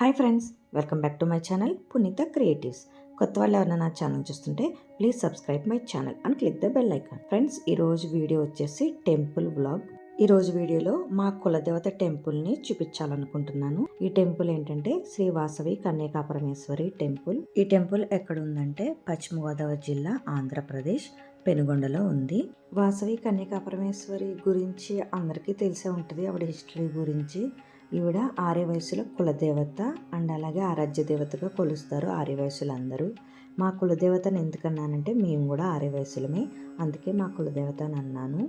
Hi friends welcome back to my channel Puneetha creatives. కొత్త వాళ్ళు ఎవరైనా నా ఛానల్ చూస్తుంటే ప్లీజ్ సబ్స్క్రైబ్ మై ఛానల్ అని click the bell icon. Friends ఈరోజు వీడియో వచ్చేసి టెంపుల్ బ్లాగ్ ఈ రోజు వీడియోలో మా కులదేవత టెంపుల్ని చూపించాలనుకుంటున్నాను. ఈ టెంపుల్ ఏంటంటే శ్రీ వాసవి కన్యకాపరమేశ్వరి టెంపుల్. ఈ టెంపుల్ ఎక్కడ ఉందంటే పశ్చిమ గోదావరి జిల్లా ఆంధ్రప్రదేశ్ పెనుగొండలో ఉంది. వాసవి కన్యకాపరమేశ్వరి గురించి అందరికీ తెలిసే ఉంటుంది ఆవిడ హిస్టరీ గురించి. ఈవిడ ఆర్య వయసుల కులదేవత అండ్ అలాగే ఆరాధ్య దేవతగా కొలుస్తారు ఆర్య వయసులందరూ మా కులదేవతను ఎందుకన్నానంటే మేము కూడా ఆర్య వయసులమే అందుకే మా కులదేవత అని అన్నాను.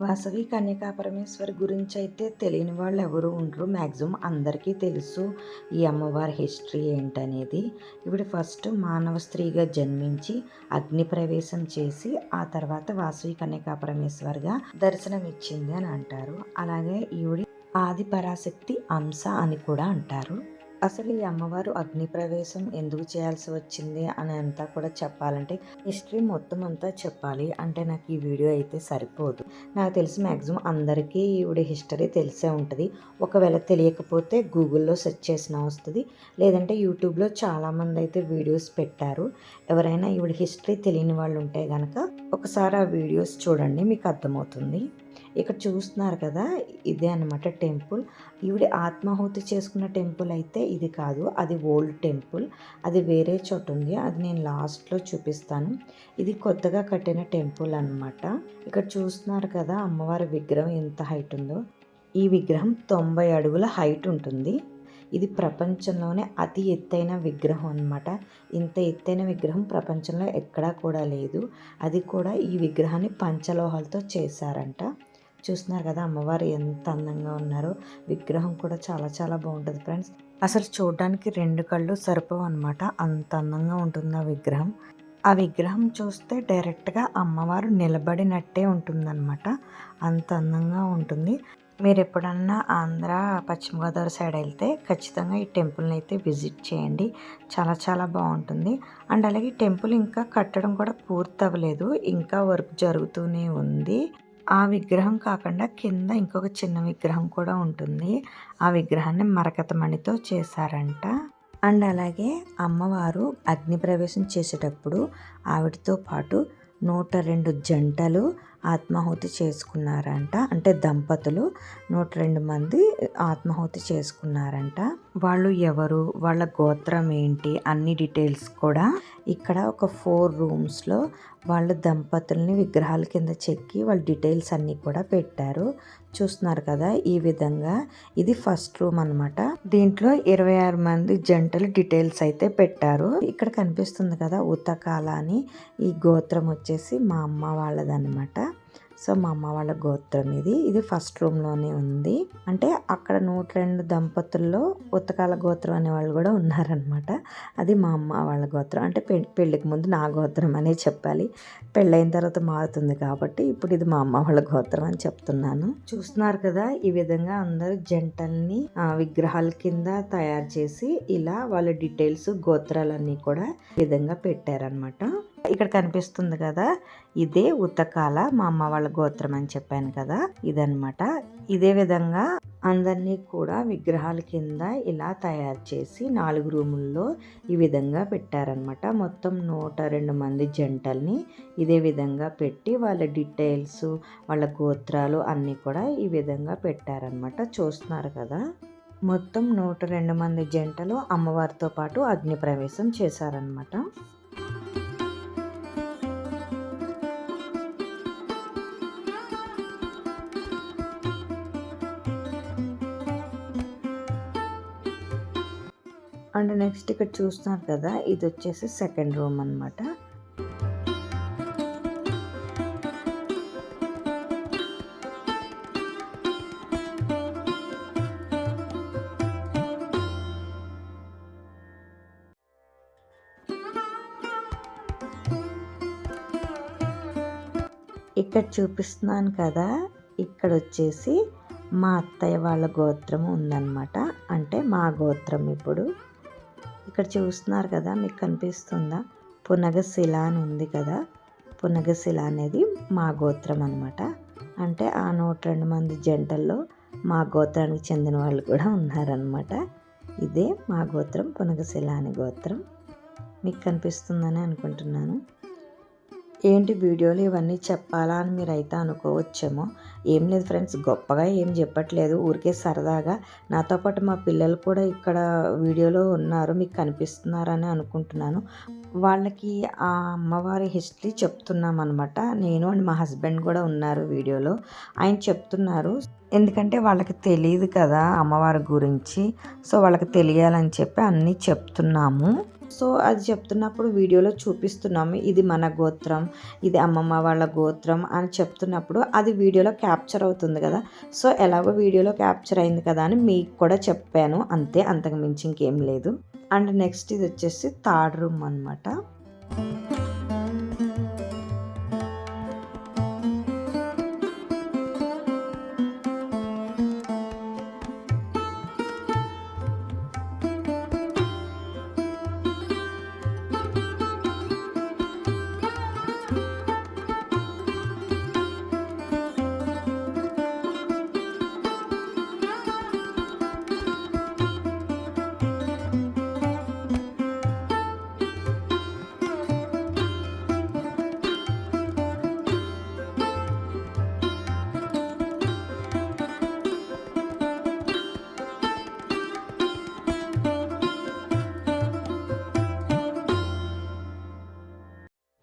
వాసవి కన్యకా పరమేశ్వరి గురించి అయితే తెలియని వాళ్ళు ఎవరు ఉండరు. మ్యాక్సిమం అందరికీ తెలుసు ఈ అమ్మవారి హిస్టరీ ఏంటనేది. ఇవిడ ఫస్ట్ మానవ స్త్రీగా జన్మించి అగ్ని ప్రవేశం చేసి ఆ తర్వాత వాసవి కన్యకా పరమేశ్వరిగా దర్శనం ఇచ్చింది అని అంటారు. అలాగే ఈవిడి ఆది పరాశక్తి అంశ అని కూడా అంటారు. అసలు ఈ అమ్మవారు అగ్ని ప్రవేశం ఎందుకు చేయాల్సి వచ్చింది అని అంతా కూడా చెప్పాలంటే హిస్టరీ మొత్తం అంతా చెప్పాలి అంటే నాకు ఈ వీడియో అయితే సరిపోదు. నాకు తెలిసి మ్యాక్సిమం అందరికీ ఈవిడ హిస్టరీ తెలిసే ఉంటుంది. ఒకవేళ తెలియకపోతే గూగుల్లో సెర్చ్ చేసినా వస్తుంది. లేదంటే యూట్యూబ్లో చాలామంది అయితే వీడియోస్ పెట్టారు. ఎవరైనా ఈవిడ హిస్టరీ తెలియని వాళ్ళు ఉంటే కనుక ఒకసారి ఆ వీడియోస్ చూడండి మీకు అర్థమవుతుంది. ఇక్కడ చూస్తున్నారు కదా ఇదే అనమాట టెంపుల్. ఈవిడ ఆత్మాహుతి చేసుకున్న టెంపుల్ అయితే ఇది కాదు అది ఓల్డ్ టెంపుల్. అది వేరే చోట ఉంది అది నేను లాస్ట్లో చూపిస్తాను. ఇది కొత్తగా కట్టిన టెంపుల్ అనమాట ఇక్కడ చూస్తున్నారు కదా అమ్మవారి విగ్రహం ఎంత హైట్ ఉందో. ఈ విగ్రహం తొంభై అడుగుల హైట్ ఉంటుంది. ఇది ప్రపంచంలోనే అతి ఎత్తైన విగ్రహం అనమాట ఇంత ఎత్తైన విగ్రహం ప్రపంచంలో ఎక్కడా కూడా లేదు. అది కూడా ఈ విగ్రహాన్ని పంచలోహాలతో చేశారంట. చూస్తున్నారు కదా అమ్మవారు ఎంత అందంగా ఉన్నారో. విగ్రహం కూడా చాలా చాలా బాగుంటుంది ఫ్రెండ్స్. అసలు చూడడానికి రెండు కళ్ళు సరిపోవు అనమాట అంత అందంగా ఉంటుంది ఆ విగ్రహం. ఆ విగ్రహం చూస్తే డైరెక్ట్గా అమ్మవారు నిలబడినట్టే ఉంటుందన్నమాట. అంత అందంగా ఉంటుంది. మీరు ఎప్పుడన్నా ఆంధ్ర పశ్చిమ గోదావరి సైడ్ వెళ్తే ఖచ్చితంగా ఈ టెంపుల్ని అయితే విజిట్ చేయండి. చాలా చాలా బాగుంటుంది. అండ్ అలాగే టెంపుల్ ఇంకా కట్టడం కూడా పూర్తి అవ్వలేదు ఇంకా వర్క్ జరుగుతూనే ఉంది. ఆ విగ్రహం కాకుండా కింద ఇంకొక చిన్న విగ్రహం కూడా ఉంటుంది. ఆ విగ్రహాన్ని మరకతమణితో చేశారంట. అండ్ అలాగే అమ్మవారు అగ్నిప్రవేశం చేసేటప్పుడు ఆవిడతో పాటు నూట రెండు జంటలు ఆత్మాహుతి చేసుకున్నారంట. అంటే దంపతులు నూట రెండు మంది ఆత్మాహుతి చేసుకున్నారంట. వాళ్ళు ఎవరు? వాళ్ళ గోత్రం ఏంటి? అన్ని డీటెయిల్స్ కూడా ఇక్కడ ఒక ఫోర్ రూమ్స్లో వాళ్ళ దంపతుల్ని విగ్రహాల కింద చెక్కి వాళ్ళ డీటెయిల్స్ అన్నీ కూడా పెట్టారు. చూస్తున్నారు కదా ఈ విధంగా ఇది ఫస్ట్ రూమ్ అనమాట దీంట్లో ఇరవై ఆరు మంది జంటలు డీటెయిల్స్ అయితే పెట్టారు. ఇక్కడ కనిపిస్తుంది కదా ఉతకాల అని. ఈ గోత్రం వచ్చేసి మా అమ్మ వాళ్ళదనమాట సో మా అమ్మ వాళ్ళ గోత్రం ఇది. ఇది ఫస్ట్ రూమ్లోనే ఉంది. అంటే అక్కడ నూట రెండు దంపతుల్లో ఉత్తకాల గోత్రం అనే వాళ్ళు కూడా ఉన్నారనమాట అది మా అమ్మ వాళ్ళ గోత్రం. అంటే పెళ్ళికి ముందు నా గోత్రం అనే చెప్పాలి. పెళ్ళైన తర్వాత మారుతుంది కాబట్టి ఇప్పుడు ఇది మా అమ్మ వాళ్ళ గోత్రం అని చెప్తున్నాను. చూస్తున్నారు కదా ఈ విధంగా అందరూ జంటల్ని విగ్రహాల కింద తయారు చేసి ఇలా వాళ్ళ డీటెయిల్స్ గోత్రాలన్నీ కూడా ఈ విధంగా పెట్టారనమాట ఇక్కడ కనిపిస్తుంది కదా ఇదే ఉత్తకాల మా అమ్మ వాళ్ళ గోత్రం అని చెప్పాను కదా ఇదనమాట ఇదే విధంగా అందరినీ కూడా విగ్రహాల కింద ఇలా తయారు చేసి నాలుగు రూముల్లో ఈ విధంగా పెట్టారనమాట మొత్తం నూట రెండు మంది జంటల్ని ఇదే విధంగా పెట్టి వాళ్ళ డీటెయిల్స్ వాళ్ళ గోత్రాలు అన్నీ కూడా ఈ విధంగా పెట్టారనమాట చూస్తున్నారు కదా మొత్తం నూట రెండు మంది జంటలు అమ్మవారితో పాటు అగ్ని ప్రవేశం చేశారనమాట అండ్ నెక్స్ట్ ఇక్కడ చూస్తున్నారు కదా ఇది వచ్చేసి సెకండ్ రూమ్ అనమాట ఇక్కడ చూపిస్తున్నాను కదా ఇక్కడ వచ్చేసి మా అత్తయ్య వాళ్ళ గోత్రం ఉందన్నమాట. అంటే మా గోత్రం ఇప్పుడు. ఇక్కడ చూస్తున్నారు కదా మీకు కనిపిస్తుందా? పునగశిల అని ఉంది కదా. పునగశిల అనేది మా గోత్రం అనమాట అంటే ఆ నూట రెండు మంది జంటల్లో మా గోత్రానికి చెందిన వాళ్ళు కూడా ఉన్నారనమాట ఇదే మా గోత్రం పునగశిల అనే గోత్రం. మీకు కనిపిస్తుందని అనుకుంటున్నాను. ఏంటి వీడియోలు ఇవన్నీ చెప్పాలా అని మీరు అయితే అనుకోవచ్చేమో. ఏం లేదు ఫ్రెండ్స్ గొప్పగా ఏం చెప్పట్లేదు. ఊరికే సరదాగా నాతో పాటు మా పిల్లలు కూడా ఇక్కడ వీడియోలో ఉన్నారు మీకు కనిపిస్తున్నారని అనుకుంటున్నాను. వాళ్ళకి ఆ అమ్మవారి హిస్టరీ చెప్తున్నాం అనమాట నేను అండ్ మా హస్బెండ్ కూడా ఉన్నారు వీడియోలో. ఆయన చెప్తున్నారు. ఎందుకంటే వాళ్ళకి తెలియదు కదా అమ్మవారి గురించి. సో వాళ్ళకి తెలియాలని చెప్పి అన్నీ చెప్తున్నాము. సో అది చెప్తున్నప్పుడు వీడియోలో చూపిస్తున్నాము. ఇది మన గోత్రం ఇది అమ్మమ్మ వాళ్ళ గోత్రం అని చెప్తున్నప్పుడు అది వీడియోలో క్యాప్చర్ అవుతుంది కదా. సో ఎలాగో వీడియోలో క్యాప్చర్ అయింది కదా అని మీకు కూడా చెప్పాను. అంతే అంతకు మించి ఇంకేం లేదు. అండ్ నెక్స్ట్ ఇది వచ్చేసి థర్డ్ రూమ్ అనమాట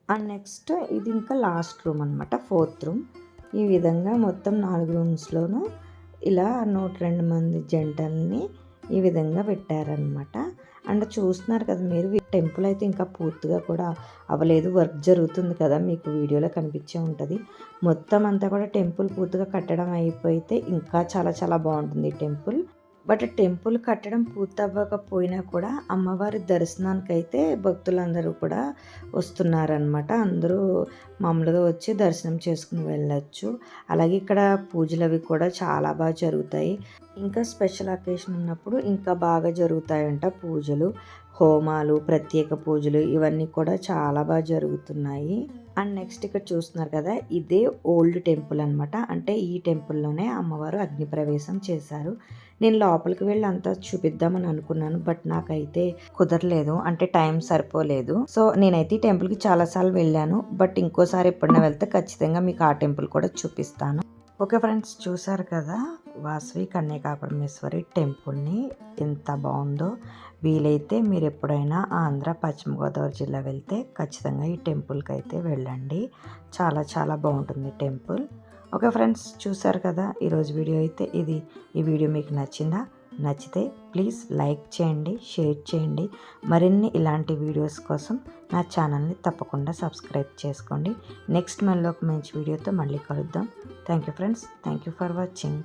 అండ్ నెక్స్ట్ ఇది ఇంకా లాస్ట్ రూమ్ అనమాట ఫోర్త్ రూమ్. ఈ విధంగా మొత్తం నాలుగు రూమ్స్లోనూ ఇలా నూట రెండు మంది జంటల్ని ఈ విధంగా పెట్టారనమాట అండ్ చూస్తున్నారు కదా మీరు టెంపుల్ అయితే ఇంకా పూర్తిగా కూడా అవ్వలేదు. వర్క్ జరుగుతుంది కదా మీకు వీడియోలో కనిపించే ఉంటుంది. మొత్తం అంతా కూడా టెంపుల్ పూర్తిగా కట్టడం అయిపోతే ఇంకా చాలా చాలా బాగుంటుంది ఈ టెంపుల్. బట్ టెంపుల్ కట్టడం పూర్తవ్వకపోయినా కూడా అమ్మవారి దర్శనానికి అయితే భక్తులందరూ కూడా వస్తున్నారనమాట అందరూ మామూలుగా వచ్చి దర్శనం చేసుకుని వెళ్ళచ్చు. అలాగే ఇక్కడ పూజలు అవి కూడా చాలా బాగా జరుగుతాయి. ఇంకా స్పెషల్ అకేషన్ ఉన్నప్పుడు ఇంకా బాగా జరుగుతాయంట పూజలు. హోమాలు ప్రత్యేక పూజలు ఇవన్నీ కూడా చాలా బాగా జరుగుతున్నాయి. అండ్ నెక్స్ట్ ఇక్కడ చూస్తున్నారు కదా ఇదే ఓల్డ్ టెంపుల్ అనమాట అంటే ఈ టెంపుల్లోనే అమ్మవారు అగ్నిప్రవేశం చేశారు. నేను లోపలికి వెళ్ళి అంతా చూపిద్దామని అనుకున్నాను బట్ నాకైతే కుదరలేదు. అంటే టైం సరిపోలేదు. సో నేనైతే ఈ టెంపుల్కి చాలాసార్లు వెళ్ళాను బట్ ఇంకోసారి ఎప్పుడైనా వెళ్తే ఖచ్చితంగా మీకు ఆ టెంపుల్ కూడా చూపిస్తాను. ఓకే ఫ్రెండ్స్ చూసారు కదా? వాసవి కన్యకాపరమేశ్వరి టెంపుల్ని ఎంత బాగుందో. వీలైతే మీరు ఎప్పుడైనా ఆంధ్ర పశ్చిమ గోదావరి జిల్లా వెళ్తే ఖచ్చితంగా ఈ టెంపుల్కి అయితే వెళ్ళండి. చాలా చాలా బాగుంటుంది టెంపుల్. ఓకే ఫ్రెండ్స్ చూసారు కదా ఈరోజు వీడియో అయితే ఇది. ఈ వీడియో మీకు నచ్చిందా? నచ్చితే ప్లీజ్ లైక్ చేయండి షేర్ చేయండి. మరిన్ని ఇలాంటి వీడియోస్ కోసం నా ఛానల్ని తప్పకుండా సబ్స్క్రైబ్ చేసుకోండి. నెక్స్ట్ మనలో ఒక మంచి వీడియోతో మళ్ళీ కలుద్దాం. Thank you friends thank you for watching.